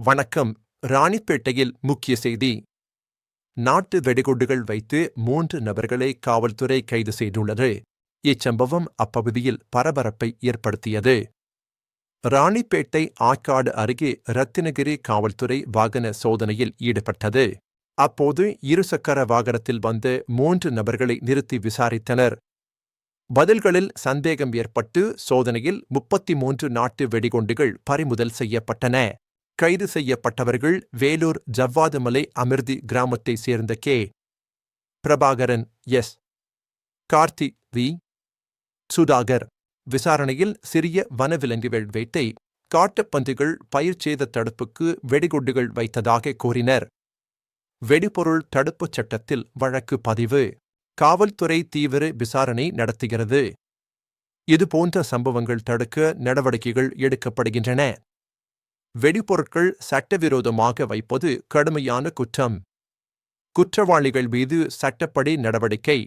வணக்கம். ராணிப்பேட்டையில் முக்கிய செய்தி. நாட்டு வெடிகுண்டுகள் வைத்து மூன்று நபர்களை காவல்துறை கைது செய்துள்ளது. இச்சம்பவம் அப்பகுதியில் பரபரப்பை ஏற்படுத்தியது. ராணிப்பேட்டை ஆற்காடு அருகே ரத்தினகிரி காவல்துறை வாகன சோதனையில் ஈடுபட்டது. அப்போது இருசக்கர வாகனத்தில் வந்த மூன்று நபர்களை நிறுத்தி விசாரித்தனர். பதில்களில் சந்தேகம் ஏற்பட்டு சோதனையில் முப்பத்தி மூன்று நாட்டு வெடிகுண்டுகள் பறிமுதல் செய்யப்பட்டன. கைது செய்யப்பட்டவர்கள் வேலூர் ஜவ்வாதுமலை அமிர்தி கிராமத்தைச் சேர்ந்த K. Prabhakaran S. Karthi V. Sudhakar. விசாரணையில் சிறிய வனவிலங்குகள் வேட்டை பயிர் பயிர்ச்சேத தடுப்புக்கு வெடிகுண்டுகள் வைத்ததாக கூறினர். வெடிபொருள் தடுப்புச் சட்டத்தில் வழக்கு பதிவு. காவல்துறை தீவிர விசாரணை நடத்துகிறது. இதுபோன்ற சம்பவங்கள் தடுக்க நடவடிக்கைகள் எடுக்கப்படுகின்றன. வெடிபொருட்கள் சட்டவிரோதமாக வைப்பது கடுமையான குற்றம். குற்றவாளிகள் மீது சட்டப்படி நடவடிக்கை.